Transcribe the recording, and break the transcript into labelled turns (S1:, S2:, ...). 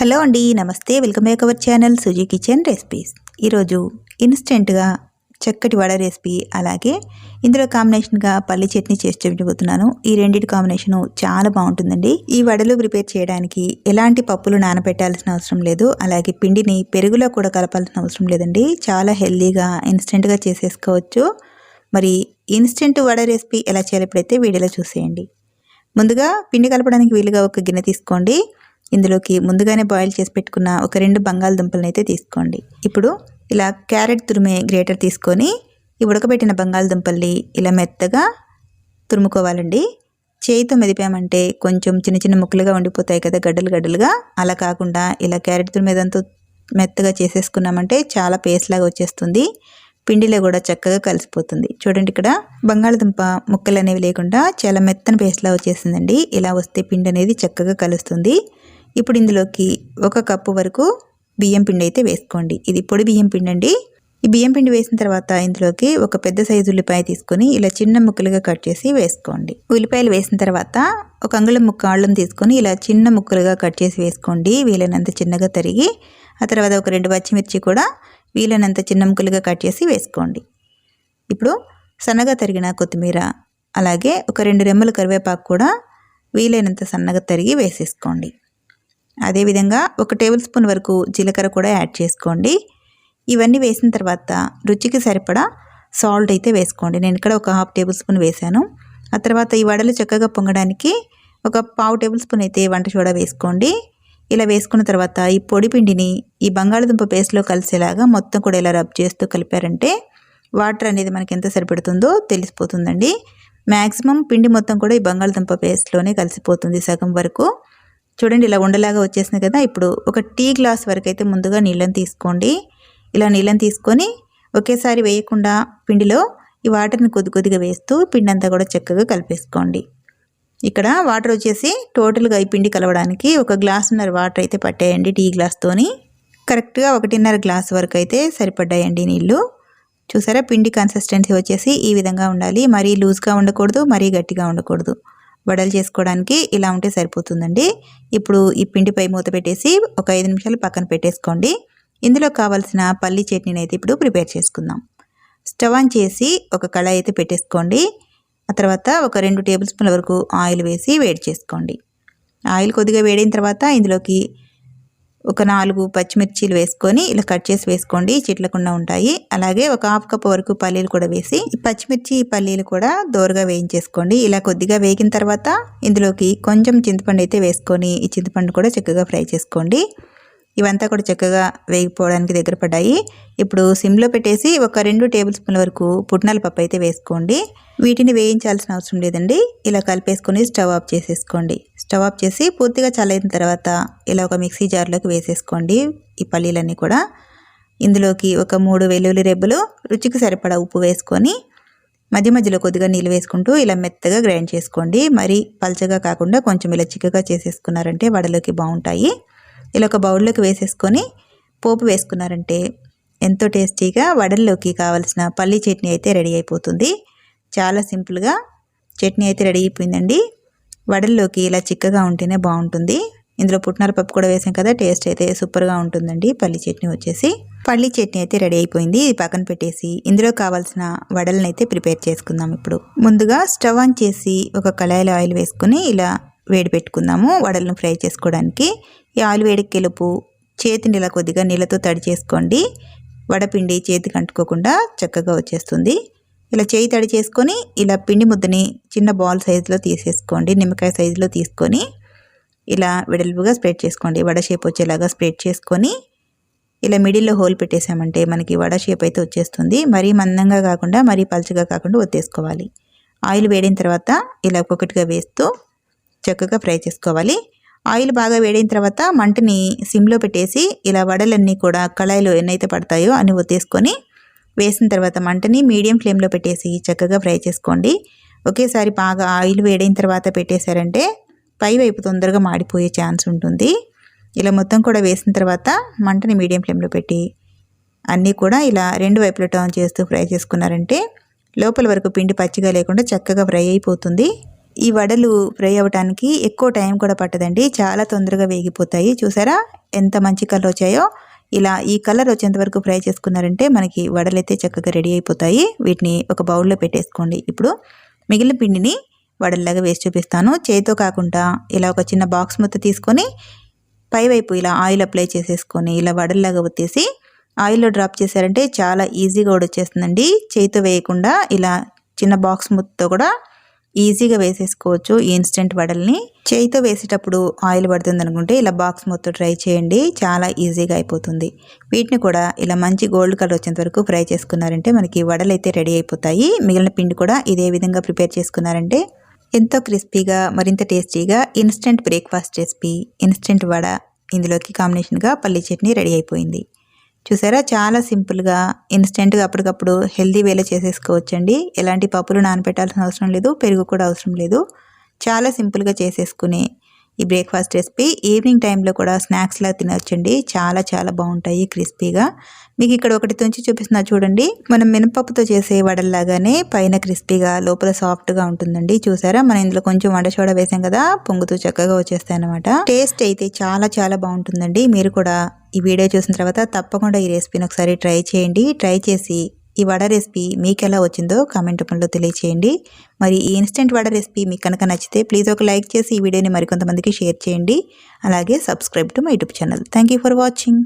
S1: Hello అండి నమస్తే. Welcome back our channel Suji kitchen recipes. ఈరోజు ఇన్స్టెంట్గా చక్కటి వడ రెసిపీ అలాగే ఇందులో కాంబినేషన్గా పల్లి చట్నీ చేసి చెప్పబోతున్నాను ఈ రెండింటి కాంబినేషను చాలా బాగుంటుందండి. ఈ వడలు ప్రిపేర్ చేయడానికి ఎలాంటి పప్పులు నానబెట్టాల్సిన అవసరం లేదు అలాగే పిండిని పెరుగులో కూడా కలపాల్సిన అవసరం లేదండి. చాలా హెల్దీగా ఇన్స్టెంట్గా చేసేసుకోవచ్చు. మరి ఇన్స్టెంట్ వడ రెసిపీ ఎలా చేయాలి ఇప్పుడైతే వీడియోలో చూసేయండి. ముందుగా పిండి కలపడానికి వీలుగా ఒక గిన్నె తీసుకోండి. ఇందులోకి ముందుగానే బాయిల్ చేసి పెట్టుకున్న ఒక రెండు బంగాళదుంపలను అయితే తీసుకోండి. ఇప్పుడు ఇలా క్యారెట్ తురిమే గ్రేటర్ తీసుకొని ఈ ఉడకబెట్టిన బంగాళదుంపల్ని ఇలా మెత్తగా తురుముకోవాలండి. చేయితో మెదిపామంటే కొంచెం చిన్న చిన్న ముక్కలుగా ఉండిపోతాయి కదా గడ్డలు గడ్డలుగా. అలా కాకుండా ఇలా క్యారెట్ తురిమేదంతా మెత్తగా చేసేసుకున్నామంటే చాలా పేస్ట్ లాగా వచ్చేస్తుంది. పిండిలో కూడా చక్కగా కలిసిపోతుంది. చూడండి ఇక్కడ బంగాళదుంప ముక్కలు అనేవి లేకుండా చాలా మెత్తని పేస్ట్లా వచ్చేసిందండి. ఇలా వస్తే పిండి అనేది చక్కగా కలుస్తుంది. ఇప్పుడు ఇందులోకి ఒక కప్పు వరకు బియ్యం పిండి అయితే వేసుకోండి. ఇది పొడి బియ్యం పిండి అండి ఈ బియ్యం పిండి వేసిన తర్వాత ఇందులోకి ఒక పెద్ద సైజు ఉల్లిపాయ తీసుకొని ఇలా చిన్న ముక్కలుగా కట్ చేసి వేసుకోండి. ఉల్లిపాయలు వేసిన తర్వాత ఒక అంగుళం ముక్క ఆళ్ళం తీసుకొని ఇలా చిన్న ముక్కలుగా కట్ చేసి వేసుకోండి. వీలైనంత చిన్నగా తరిగి ఆ తర్వాత ఒక రెండు పచ్చిమిర్చి కూడా వీలైనంత చిన్న ముక్కలుగా కట్ చేసి వేసుకోండి. ఇప్పుడు సన్నగా తరిగిన కొత్తిమీర అలాగే ఒక రెండు రెమ్మల కరివేపాకు కూడా వీలైనంత సన్నగా తరిగి వేసేసుకోండి. అదేవిధంగా ఒక టేబుల్ స్పూన్ వరకు జీలకర్ర కూడా యాడ్ చేసుకోండి. ఇవన్నీ వేసిన తర్వాత రుచికి సరిపడా సాల్ట్ అయితే వేసుకోండి. నేను ఇక్కడ ఒక హాఫ్ టేబుల్ స్పూన్ వేసాను ఆ తర్వాత ఈ వడలు చక్కగా పొంగడానికి ఒక పావు టేబుల్ స్పూన్ అయితే వంట సోడా వేసుకోండి. ఇలా వేసుకున్న తర్వాత ఈ పొడి పిండిని ఈ బంగాళదుంప పేస్ట్లో కలిసేలాగా మొత్తం కూడా ఇలా రబ్ చేస్తూ కలిపారంటే వాటర్ అనేది మనకి ఎంత సరిపెడుతుందో తెలిసిపోతుందండి. మ్యాక్సిమం పిండి మొత్తం కూడా ఈ బంగాళదుంప పేస్ట్లోనే కలిసిపోతుంది సగం వరకు. చూడండి ఇలా ఉండలాగా వచ్చేసింది కదా. ఇప్పుడు ఒక టీ గ్లాస్ వరకు అయితే ముందుగా నీళ్ళని తీసుకోండి. ఇలా నీళ్ళని తీసుకొని ఒకేసారి వేయకుండా పిండిలో ఈ వాటర్ని కొద్ది కొద్దిగా వేస్తూ పిండి అంతా కూడా చక్కగా కలిపేసుకోండి. ఇక్కడ వాటర్ వచ్చేసి టోటల్గా ఈ పిండి కలవడానికి ఒక గ్లాసున్నర వాటర్ అయితే పట్టేయండి టీ గ్లాస్తోని. కరెక్ట్గా ఒకటిన్నర గ్లాస్ వరకు అయితే సరిపడ్డాయండి నీళ్ళు. చూసారా? పిండి కన్సిస్టెన్సీ వచ్చేసి ఈ విధంగా ఉండాలి. మరీ లూజ్గా ఉండకూడదు మరీ గట్టిగా ఉండకూడదు. వడలు చేసుకోవడానికి ఇలా ఉంటే సరిపోతుందండి. ఇప్పుడు ఈ పిండిపై మూత పెట్టేసి ఒక ఐదు నిమిషాలు పక్కన పెట్టేసుకోండి. ఇందులో కావాల్సిన పల్లి చట్నీని అయితే ఇప్పుడు ప్రిపేర్ చేసుకుందాం. స్టవ్ ఆన్ చేసి ఒక కళాయి అయితే పెట్టేసుకోండి. ఆ తర్వాత ఒక రెండు టేబుల్ స్పూన్ల వరకు ఆయిల్ వేసి వేడి చేసుకోండి. ఆయిల్ కొద్దిగా వేడైన తర్వాత ఇందులోకి ఒక నాలుగు పచ్చిమిర్చీలు వేసుకొని ఇలా కట్ చేసి వేసుకోండి. చిట్లకుండా ఉంటాయి. అలాగే ఒక హాఫ్ కప్ వరకు పల్లీలు కూడా వేసి పచ్చిమిర్చి పల్లీలు కూడా దోరగా వేయించేసుకోండి. ఇలా కొద్దిగా వేగిన తర్వాత ఇందులోకి కొంచెం చింతపండు అయితే వేసుకొని ఈ చింతపండు కూడా చక్కగా ఫ్రై చేసుకోండి. ఇవంతా కూడా చక్కగా వేగిపోవడానికి దగ్గర పడ్డాయి. ఇప్పుడు సిమ్లో పెట్టేసి ఒక రెండు టేబుల్ స్పూన్ల వరకు పుట్నాల పప్పు అయితే వేసుకోండి. వీటిని వేయించాల్సిన అవసరం లేదండి. ఇలా కలిపేసుకొని స్టవ్ ఆఫ్ చేసేసుకోండి. స్టవ్ ఆఫ్ చేసి పూర్తిగా చల్లైన తర్వాత ఇలా ఒక మిక్సీ జార్లోకి వేసేసుకోండి ఈ పల్లీలన్నీ కూడా. ఇందులోకి ఒక మూడు వెల్లుల్లి రెబ్బలు రుచికి సరిపడా ఉప్పు వేసుకొని మధ్య మధ్యలో కొద్దిగా నీళ్ళు వేసుకుంటూ ఇలా మెత్తగా గ్రైండ్ చేసుకోండి. మరి పల్చగా కాకుండా కొంచెం ఇలా చిక్కగా చేసేసుకున్నారంటే వడలోకి బాగుంటాయి. ఇలా ఒక బౌల్లోకి వేసేసుకొని పోపు వేసుకున్నారంటే ఎంతో టేస్టీగా వడల్లోకి కావాల్సిన పల్లి చట్నీ అయితే రెడీ అయిపోతుంది. చాలా సింపుల్గా చట్నీ అయితే రెడీ అయిపోయిందండి. వడల్లోకి ఇలా చిక్కగా ఉంటేనే బాగుంటుంది. ఇందులో పుట్నాల పప్పు కూడా వేసాం కదా టేస్ట్ అయితే సూపర్గా ఉంటుందండి. పల్లి చట్నీ వచ్చేసి పల్లి చట్నీ అయితే రెడీ అయిపోయింది. ఇది పక్కన పెట్టేసి ఇందులో కావాల్సిన వడలను అయితే ప్రిపేర్ చేసుకుందాం ఇప్పుడు. ముందుగా స్టవ్ ఆన్ చేసి ఒక కళాయిలో ఆయిల్ వేసుకుని ఇలా వేడి పెట్టుకుందాము వడలను ఫ్రై చేసుకోవడానికి. ఈ ఆయిల్ కెలుపు చేతిని కొద్దిగా నీళ్ళతో తడి చేసుకోండి. వడపిండి చేతికి అంటుకోకుండా చక్కగా వచ్చేస్తుంది. ఇలా చేయి తడి చేసుకొని ఇలా పిండి ముద్దని చిన్న బాల్ సైజులో తీసేసుకోండి. నిమ్మకాయ సైజులో తీసుకొని ఇలా వెడల్పుగా స్ప్రెడ్ చేసుకోండి. వడ షేప్ వచ్చేలాగా స్ప్రెడ్ చేసుకొని ఇలా మిడిల్లో హోల్ పెట్టేసామంటే మనకి వడ షేప్ అయితే వచ్చేస్తుంది. మరీ మందంగా కాకుండా మరీ పలుచగా కాకుండా ఒత్తేసుకోవాలి. ఆయిల్ వేడిన తర్వాత ఇలా ఒక్కొక్కటిగా వేస్తూ చక్కగా ఫ్రై చేసుకోవాలి. ఆయిల్ బాగా వేడిన తర్వాత మంటని సిమ్లో పెట్టేసి ఇలా వడలన్నీ కూడా కళాయిలో ఎన్నైతే పడతాయో అన్ని ఒత్తేసుకొని వేసిన తర్వాత మంటని మీడియం ఫ్లేమ్లో పెట్టేసి చక్కగా ఫ్రై చేసుకోండి. ఒకేసారి బాగా ఆయిల్ వేడైన తర్వాత పెట్టేశారంటే పై వైపు తొందరగా మాడిపోయే ఛాన్స్ ఉంటుంది. ఇలా మొత్తం కూడా వేసిన తర్వాత మంటని మీడియం ఫ్లేమ్లో పెట్టి అన్నీ కూడా ఇలా రెండు వైపులు టర్న్ చేస్తూ ఫ్రై చేసుకున్నారంటే లోపల వరకు పిండి పచ్చిగా లేకుండా చక్కగా ఫ్రై అయిపోతుంది. ఈ వడలు ఫ్రై అవ్వటానికి ఎక్కువ టైం కూడా పట్టదండి. చాలా తొందరగా వేగిపోతాయి. చూసారా? ఎంత మంచి కలర్ వచ్చాయో. ఇలా ఈ కలర్ వచ్చేంత వరకు ఫ్రై చేసుకున్నారంటే మనకి వడలైతే చక్కగా రెడీ అయిపోతాయి. వీటిని ఒక బౌల్లో పెట్టేసుకోండి. ఇప్పుడు మిగిలిన పిండిని వడల్లాగా వేసి చూపిస్తాను. చేతితో కాకుండా ఇలా ఒక చిన్న బాక్స్ మొత్తం తీసుకొని పైవైపు ఇలా ఆయిల్ అప్లై చేసేసుకొని ఇలా వడల్లాగా ఒత్తేసి ఆయిల్లో డ్రాప్ చేశారంటే చాలా ఈజీగా వచ్చేస్తుందండి చేతితో వేయకుండా ఇలా చిన్న బాక్స్ ముత్తతో కూడా ఈజీగా వేసేసుకోవచ్చు ఈ ఇన్స్టెంట్ వడల్ని. చేయితో వేసేటప్పుడు ఆయిల్ పడుతుంది అనుకుంటే ఇలా బాక్స్ మొత్తం ట్రై చేయండి చాలా ఈజీగా అయిపోతుంది. వీటిని కూడా ఇలా మంచి గోల్డ్ కలర్ వచ్చేంత వరకు ఫ్రై చేసుకున్నారంటే మనకి వడలు అయితే రెడీ అయిపోతాయి. మిగిలిన పిండి కూడా ఇదే విధంగా ప్రిపేర్ చేసుకున్నారంటే ఎంతో క్రిస్పీగా మరింత టేస్టీగా instant breakfast recipe instant vada ఇందులోకి కాంబినేషన్గా పల్లీ చట్నీ రెడీ అయిపోయింది. చూసారా? చాలా సింపుల్గా ఇన్స్టెంట్గా అప్పటికప్పుడు హెల్దీ వేలో చేసేసుకోవచ్చండి. ఎలాంటి పప్పులు నానపెట్టాల్సిన అవసరం లేదు పెరుగు కూడా అవసరం లేదు. చాలా సింపుల్గా చేసేసుకుని ఈ బ్రేక్ఫాస్ట్ రెసిపీ ఈవినింగ్ టైంలో కూడా స్నాక్స్లా తినవచ్చండి చాలా చాలా బాగుంటాయి క్రిస్పీగా. మీకు ఇక్కడ ఒకటి తుంచి చూపిస్తున్నా చూడండి. మనం మినపప్పుతో చేసే వడల్లాగానే పైన క్రిస్పీగా లోపల సాఫ్ట్గా ఉంటుందండి. చూసారా? మనం ఇందులో కొంచెం వంట సోడా వేసాం కదా పొంగుతూ చక్కగా వచ్చేస్తాయి అనమాట టేస్ట్ అయితే చాలా చాలా బాగుంటుందండి. మీరు కూడా ఈ వీడియో చూసిన తర్వాత తప్పకుండా ఈ రెసిపీని ఒకసారి ట్రై చేయండి. ట్రై చేసి ఈ వడ రెసిపీ మీకు ఎలా వచ్చిందో కామెంట్ రూపంలో తెలియచేయండి. మరి ఈ ఇన్స్టెంట్ వడ రెసిపీ మీకు కనుక నచ్చితే ప్లీజ్ ఒక లైక్ చేసి ఈ వీడియోని మరికొంతమందికి షేర్ చేయండి. అలాగే subscribe to my YouTube channel. Thank for watching.